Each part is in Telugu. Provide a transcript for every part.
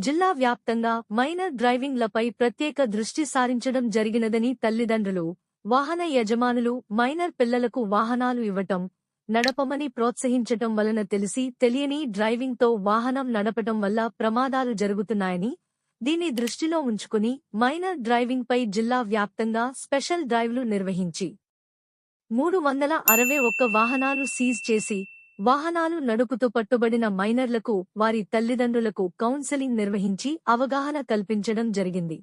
జిల్లా వ్యాప్తంగా మైనర్ డ్రైవింగ్లపై ప్రత్యేక దృష్టి సారించడం జరిగినదని తల్లిదండ్రులు వాహన యజమానులు మైనర్ పిల్లలకు వాహనాలు ఇవ్వటం నడపమని ప్రోత్సహించటం వలన తెలిసి తెలియని డ్రైవింగ్తో వాహనం నడపటం వల్ల ప్రమాదాలు జరుగుతున్నాయని దీన్ని దృష్టిలో ఉంచుకుని మైనర్ డ్రైవింగ్పై జిల్లా వ్యాప్తంగా స్పెషల్ డ్రైవ్లు నిర్వహించి మూడు వందల అరవై ఒక్క వాహనాలు సీజ్ చేసి వాహనాలు నడుపుతూ పట్టుబడిన మైనర్లకు వారి తల్లిదండ్రులకు కౌన్సెలింగ్ నిర్వహించి అవగాహన కల్పించడం జరిగింది.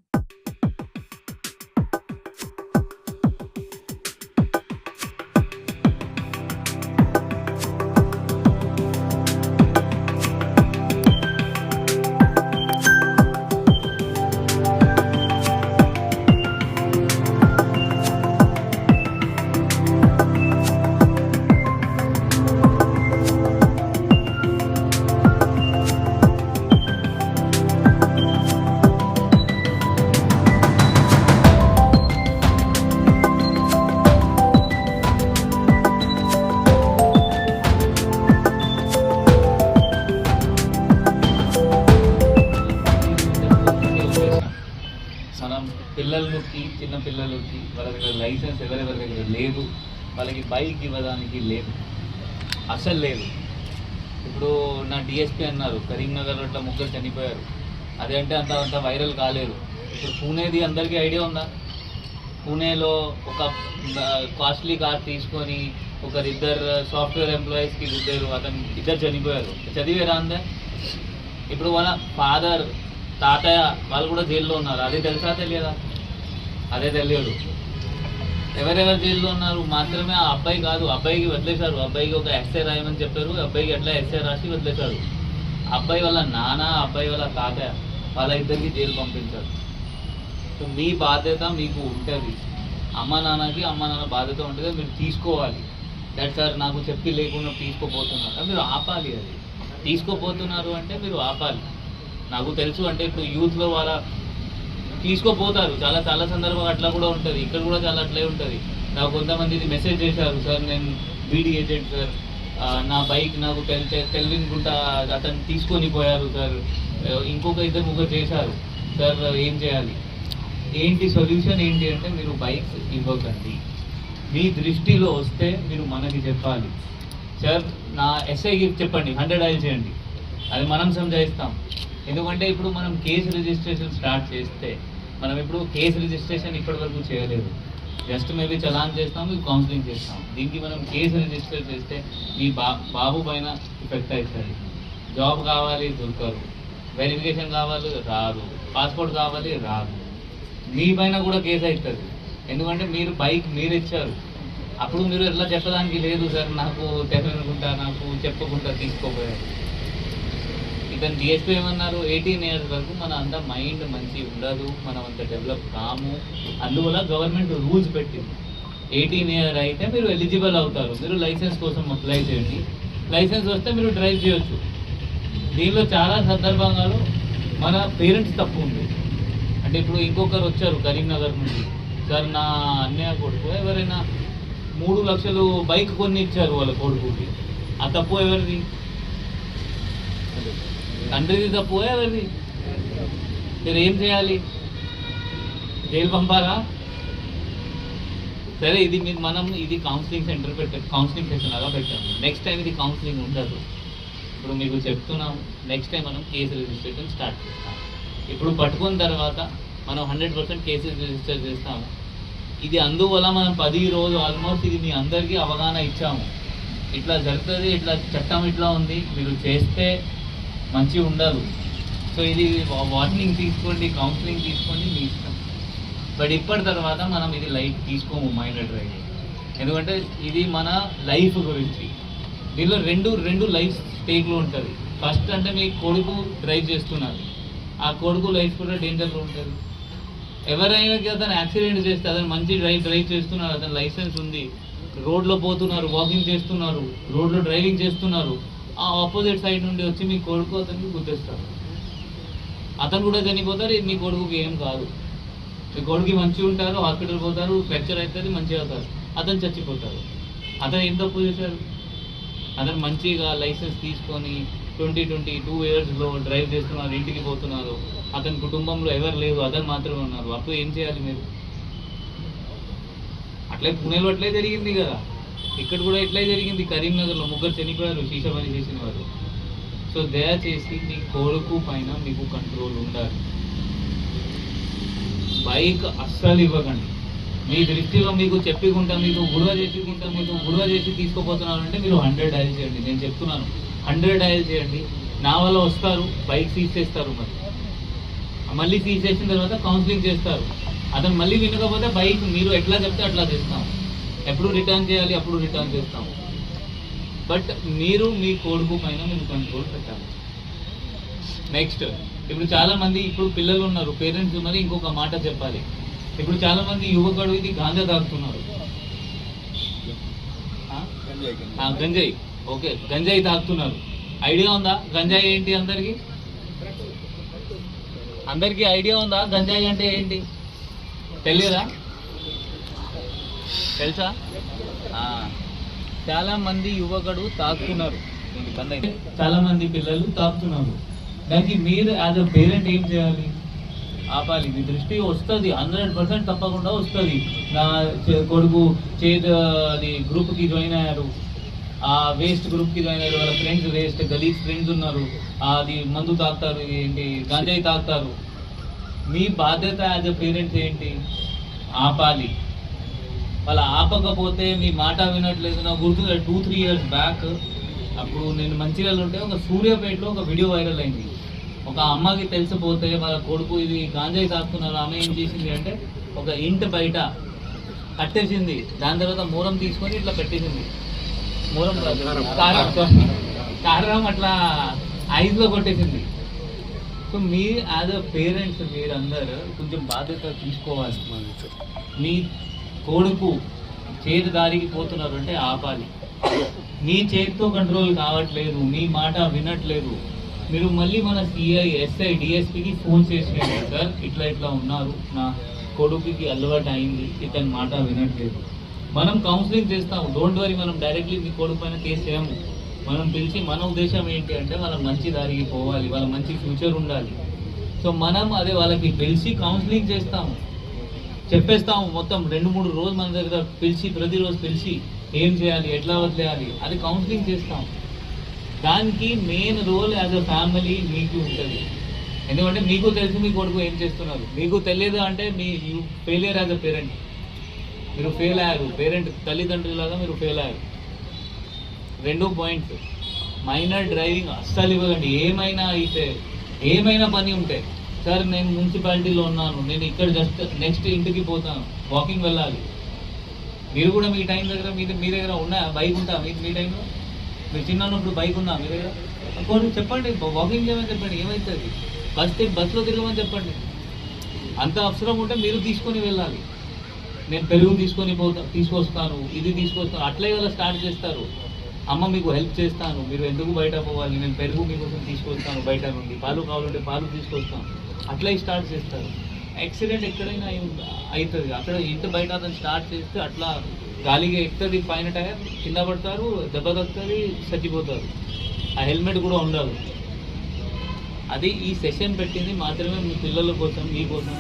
పిల్లలకి చిన్న పిల్లలకి వాళ్ళ దగ్గర లైసెన్స్ ఎవరెవరి దగ్గర లేదు. వాళ్ళకి బైక్ ఇవ్వడానికి లేదు. అసలు లేదు. ఇప్పుడు నా డిఎస్పీ అన్నారు కరీంనగర్ అట్లా ముగ్గురు చనిపోయారు. అదే అంటే అంత అంత వైరల్ కాలేదు. ఇప్పుడు పూణేది అందరికీ ఐడియా ఉందా? పూణేలో ఒక కాస్ట్లీ కార్ తీసుకొని ఒకరిద్దరు సాఫ్ట్వేర్ ఎంప్లాయీస్కి గుద్దారు అతను ఇద్దరు చనిపోయారు. చదివేరా అందే ఇప్పుడు వాళ్ళ ఫాదర్ తాతయ్య వాళ్ళు కూడా జైల్లో ఉన్నారు. అది తెలుసా తెలియదా? అదే తెలియడు ఎవరెవరు జైల్లో ఉన్నారు మాత్రమే ఆ అబ్బాయి కాదు అబ్బాయికి వదిలేశారు. అబ్బాయికి ఒక ఎస్ఏ రాయమని చెప్పారు. అబ్బాయికి ఎట్లా ఎస్ఏ రాసి వదిలేశారు? అబ్బాయి వాళ్ళ నాన్న అబ్బాయి వాళ్ళ తాత వాళ్ళ ఇద్దరికి జైలు పంపించారు. సో మీ బాధ్యత మీకు ఉంటుంది. అమ్మ నాన్నకి అమ్మ నాన్న బాధ్యత ఉంటుంది. మీరు తీసుకోవాలి. దట్ సార్ నాకు చెప్పి లేకుండా తీసుకోపోతున్నారు మీరు ఆపాలి అది. తీసుకోపోతున్నారు అంటే మీరు ఆపాలి. నాకు తెలుసు అంటే ఇప్పుడు యూత్లో వాళ్ళ తీసుకోపోతారు. చాలా చాలా సందర్భం అట్లా కూడా ఉంటుంది. ఇక్కడ కూడా చాలా అట్లే ఉంటుంది. నాకు కొంతమంది ఇది మెసేజ్ చేశారు. సార్ నేను బీడీ ఏజెంట్ సార్. నా బైక్ నాకు తెల్ తెలివినుకుంటా అతను తీసుకొని పోయారు సార్. ఇంకొక ఇద్దరు ముగ్గురు చేశారు. సార్ ఏం చేయాలి? ఏంటి సొల్యూషన్ ఏంటి అంటే మీరు బైక్స్ ఇవ్వకండి. మీ దృష్టిలో వస్తే మీరు మనకి చెప్పాలి. సార్ నా ఎస్ఐకి చెప్పండి. హండ్రెడ్ ఐల్ చేయండి. అది మనం సంజాయిస్తాం. ఎందుకంటే ఇప్పుడు మనం కేసు రిజిస్ట్రేషన్ స్టార్ట్ చేస్తే మనం ఇప్పుడు కేసు రిజిస్ట్రేషన్ ఇప్పటి వరకు చేయలేదు. జస్ట్ మేబీ చలాన్ చేస్తాం మీకు కౌన్సిలింగ్ చేస్తాం దీనికి మనం కేసు రిజిస్టర్ చేస్తే మీ బా బాబు పైన ఎఫెక్ట్ అవుతుంది. జాబ్ కావాలి దొరకరు వెరిఫికేషన్ కావాలి రాదు. పాస్పోర్ట్ కావాలి రాదు. మీ పైన కూడా కేసు అవుతుంది. ఎందుకంటే మీరు బైక్ మీరు ఇచ్చారు. అప్పుడు మీరు ఎట్లా చెప్పడానికి లేదు సార్ నాకు తెలియనుకుంటా నాకు చెప్పకుండా తీసుకోపోయారు. ఈవెన్ డిఎస్పీ ఏమన్నారు? ఎయిటీన్ ఇయర్స్ వరకు మన అంత మైండ్ మంచి ఉండదు మనం అంత డెవలప్ కాము. అందువల్ల గవర్నమెంట్ రూల్స్ పెట్టింది. ఎయిటీన్ ఇయర్ అయితే మీరు ఎలిజిబుల్ అవుతారు. మీరు లైసెన్స్ కోసం అప్లై చేయండి. లైసెన్స్ వస్తే మీరు డ్రైవ్ చేయొచ్చు. దీనిలో చాలా సందర్భాలు మన పేరెంట్స్ తప్పు ఉంది. అంటే ఇప్పుడు ఇంకొకరు వచ్చారు కరీంనగర్ నుండి. సార్ నా అన్నయ్య కొడుకు ఎవరైనా మూడు లక్షలు బైక్ కొన్ని ఇచ్చారు వాళ్ళ కొడుకుకి. ఆ తప్పు ఎవరిది? తండ్రిది తప్పు ఎవరిది మీరు ఏం చేయాలి? జైలు పంపాలా? సరే ఇది మీరు మనం ఇది కౌన్సిలింగ్ సెంటర్ పెట్టాం కౌన్సిలింగ్ సెషన్ అలా పెట్టాము. నెక్స్ట్ టైం ఇది కౌన్సిలింగ్ ఉండదు. ఇప్పుడు మీకు చెప్తున్నాం. నెక్స్ట్ టైం మనం కేసు రిజిస్ట్రేషన్ స్టార్ట్ చేస్తాం. ఇప్పుడు పట్టుకున్న తర్వాత మనం హండ్రెడ్ పర్సెంట్ కేసెస్ రిజిస్టర్ చేస్తాము. ఇది అందువల్ల మనం పది రోజు ఆల్మోస్ట్ ఇది మీ అందరికీ అవగాహన ఇచ్చాము. ఇట్లా జరుగుతుంది ఇట్లా చట్టం ఇట్లా ఉంది. మీరు చేస్తే మంచి ఉండదు. సో ఇది వార్నింగ్ తీసుకోండి కౌన్సిలింగ్ తీసుకోండి మీ ఇష్టం. బట్ ఇప్పటి తర్వాత మనం ఇది లైఫ్ తీసుకోము మైండ్ డ్రైవింగ్ ఎందుకంటే ఇది మన లైఫ్ గురించి. దీనిలో రెండు రెండు లైఫ్ స్టేజ్లో ఉంటుంది. ఫస్ట్ అంటే మీ కొడుకు డ్రైవ్ చేస్తున్నారు. ఆ కొడుకు లైఫ్ కూడా డేంజర్లో ఉంటుంది ఎవరైనా అతను యాక్సిడెంట్ చేస్తే అతను మంచి డ్రైవ్ డ్రైవ్ చేస్తున్నారు. అతను లైసెన్స్ ఉంది. రోడ్లో పోతున్నారు వాకింగ్ చేస్తున్నారు. రోడ్లో డ్రైవింగ్ చేస్తున్నారు. ఆ ఆపోజిట్ సైడ్ నుండి వచ్చి మీ కొడుకు అతనికి గుర్తిస్తారు అతను కూడా చనిపోతారు మీ కొడుకుకి ఏం కాదు. మీ కొడుకు మంచిగా ఉంటారు హాస్పిటల్ పోతారు ఫ్రాక్చర్ అవుతుంది మంచిగా అవుతారు. అతను చచ్చిపోతారు అతను ఏం తప్పు చేశారు అతను మంచిగా లైసెన్స్ తీసుకొని ట్వంటీ ట్వంటీ టూ ఇయర్స్లో డ్రైవ్ చేస్తున్నారు ఇంటికి పోతున్నారు. అతని కుటుంబంలో ఎవరు లేరు అతను మాత్రమే ఉన్నారు. అప్పుడు ఏం చేయాలి మీరు? అట్లే పుణేలో అట్లే జరిగింది కదా. ఇక్కడ కూడా ఎట్లా జరిగింది? కరీంనగర్లో ముగ్గురు చనిపోయారు సీసా పని చేసిన వారు. సో దయచేసి మీ కొడుకు పైన మీకు కంట్రోల్ ఉండాలి. బైక్ అస్సలు ఇవ్వకండి. మీ దృష్టిలో మీకు చెప్పుకుంటా మీకు గుడవ చేసుకుంటా మీకు గుడవ చేసి తీసుకుపోతున్నారు అంటే మీరు హండ్రెడ్ డయల్ చేయండి. నేను చెప్తున్నాను హండ్రెడ్ డయల్ చేయండి. నా వల్ల వస్తారు బైక్ తీసేస్తారు మరి. మళ్ళీ తీసేసిన తర్వాత కౌన్సిలింగ్ చేస్తారు. అతను మళ్ళీ వినకపోతే బైక్ మీరు ఎట్లా చెప్తే అట్లా చేస్తాం. ఎప్పుడు రిటర్న్ చేయాలి అప్పుడు రిటర్న్ చేస్తాం బట్ మీరు మీ కొడుకు పైన మీరు కంట్రోల్ పెట్టాలి. నెక్స్ట్ ఇప్పుడు చాలా మంది ఇప్పుడు పిల్లలు ఉన్నారు పేరెంట్స్ ఉన్నారు ఇంకొక మాట చెప్పాలి. ఇప్పుడు చాలా మంది యువకుడు ఇది గాంజా తాగుతున్నారు. గంజాయి. ఓకే గంజాయి తాగుతున్నారు. ఐడియా ఉందా? గంజాయి ఏంటి అందరికి? అందరికి ఐడియా ఉందా? గంజాయి అంటే ఏంటి? తెలియదా? తెలుసా? చాలా మంది యువకుడు అయింది. చాలా మంది పిల్లలు తాగుతున్నారు దానికి మీరు యాజ్ అ పేరెంట్ ఏం చేయాలి? ఆపాలి. మీ దృష్టి వస్తుంది. హండ్రెడ్ పర్సెంట్ తప్పకుండా వస్తుంది. నా కొడుకు చేతి అది గ్రూప్కి జాయిన్ అయ్యారు. ఆ వేస్ట్ గ్రూప్కి జాయిన్ అయ్యారు. వాళ్ళ ఫ్రెండ్స్ వేస్ట్ గలీజ్ ఫ్రెండ్స్ ఉన్నారు. అది మందు తాగుతారు ఏంటి? గంజాయి తాగుతారు మీ బాధ్యత యాజ్ అ పేరెంట్స్ ఏంటి? ఆపాలి. వాళ్ళు ఆపకపోతే మీ మాట వినట్లేదు. నాకు గుర్తుంది టూ త్రీ ఇయర్స్ బ్యాక్ అప్పుడు నేను మంచిర్యాల ఉంటే ఒక సూర్యాపేటలో ఒక వీడియో వైరల్ అయింది. ఒక అమ్మకి తెలిసిపోతే వాళ్ళ కొడుకు ఇది గాంజాయి తాకుతున్నారు ఆమె ఏం చేసింది అంటే ఒక ఇంటి బయట కట్టేసింది. దాని తర్వాత మూరం తీసుకొని ఇట్లా పెట్టేసింది. మూరం కారం. కారం అట్లా ఐదులో కొట్టేసింది. సో మీ యాజ్ అ పేరెంట్స్ మీరందరూ కొంచెం బాధ్యత తీసుకోవాలి. మీ కొడుకు చేతి దారికి పోతున్నారు అంటే ఆపాలి. మీ చేతితో కంట్రోల్ కావట్లేదు మీ మాట వినట్లేదు. మీరు మళ్ళీ మన సిఐ ఎస్ఐ డిఎస్పికి ఫోన్ చేసేయండి సార్ ఇట్లా ఇట్లా ఉన్నారు. నా కొడుకుకి అలవాటు అయింది ఇతని మాట వినట్లేదు. మనం కౌన్సిలింగ్ చేస్తాము. డోంట్ వరీ మనం డైరెక్ట్లీ మీ కొడుకు పైన కేసు చేయము. మనం పిలిచి మన ఉద్దేశం ఏంటి అంటే వాళ్ళ మంచి దారికి పోవాలి వాళ్ళ మంచి ఫ్యూచర్ ఉండాలి. సో మనం అదే వాళ్ళకి పిలిచి కౌన్సిలింగ్ చేస్తాము. చెప్పేస్తాము మొత్తం రెండు మూడు రోజులు మన దగ్గర పిలిచి ప్రతిరోజు పిలిచి ఏం చేయాలి ఎట్లా వదిలేయాలి అది కౌన్సిలింగ్ చేస్తాం. దానికి main role as a family మీకు ఉంటుంది. ఎందుకంటే మీకు తెలుసు మీ కొడుకు ఏం చేస్తున్నారు. మీకు తెలియదు అంటే మీ you failure as a parent మీరు ఫెయిల్ అయ్యారు. పేరెంట్ తల్లిదండ్రులాగా మీరు ఫెయిల్ అయ్యారు. రెండో పాయింట్ మైనర్ డ్రైవింగ్ అస్సలు ఇవ్వకండి. ఏమైనా అయితే ఏమైనా పని ఉంటే సార్ నేను మున్సిపాలిటీలో ఉన్నాను. నేను ఇక్కడ జస్ట్ నెక్స్ట్ ఇంటికి పోతాను. వాకింగ్ వెళ్ళాలి. మీరు కూడా మీ టైం దగ్గర మీ మీ దగ్గర ఉన్నా బైక్ ఉంటా మీ మీ టైంలో? మీరు చిన్నప్పుడు బైక్ ఉందా మీ దగ్గర? కొన్ని చెప్పండి వాకింగ్ చేయమని చెప్పండి ఏమవుతుంది బస్ బస్సులో తిరగమని చెప్పండి. అంత అవసరం ఉంటే మీరు తీసుకొని వెళ్ళాలి. నేను పెరుగు తీసుకొని పోతా తీసుకొస్తాను ఇది తీసుకొస్తాను అట్లే వాళ్ళ స్టార్ట్ చేస్తారు. అమ్మ మీకు హెల్ప్ చేస్తాను మీరు ఎందుకు బయట పోవాలి? నేను పెరుగు మీకోసం తీసుకొస్తాను బయట నుండి. పాలు కావాలంటే పాలు తీసుకొస్తాను. అట్లా స్టార్ట్ చేస్తారు. యాక్సిడెంట్ ఎక్కడైనా అవుతుంది అక్కడ ఇంత బయట అతను స్టార్ట్ చేస్తే అట్లా గాలిగా ఎక్కుతుంది పైన టైర్ కింద పడతారు దెబ్బ తగ్గుతుంది చచ్చిపోతారు. ఆ హెల్మెట్ కూడా ఉండదు అది ఈ సెషన్ పెట్టింది మాత్రమే మీ పిల్లల కోసం మీ కోసం.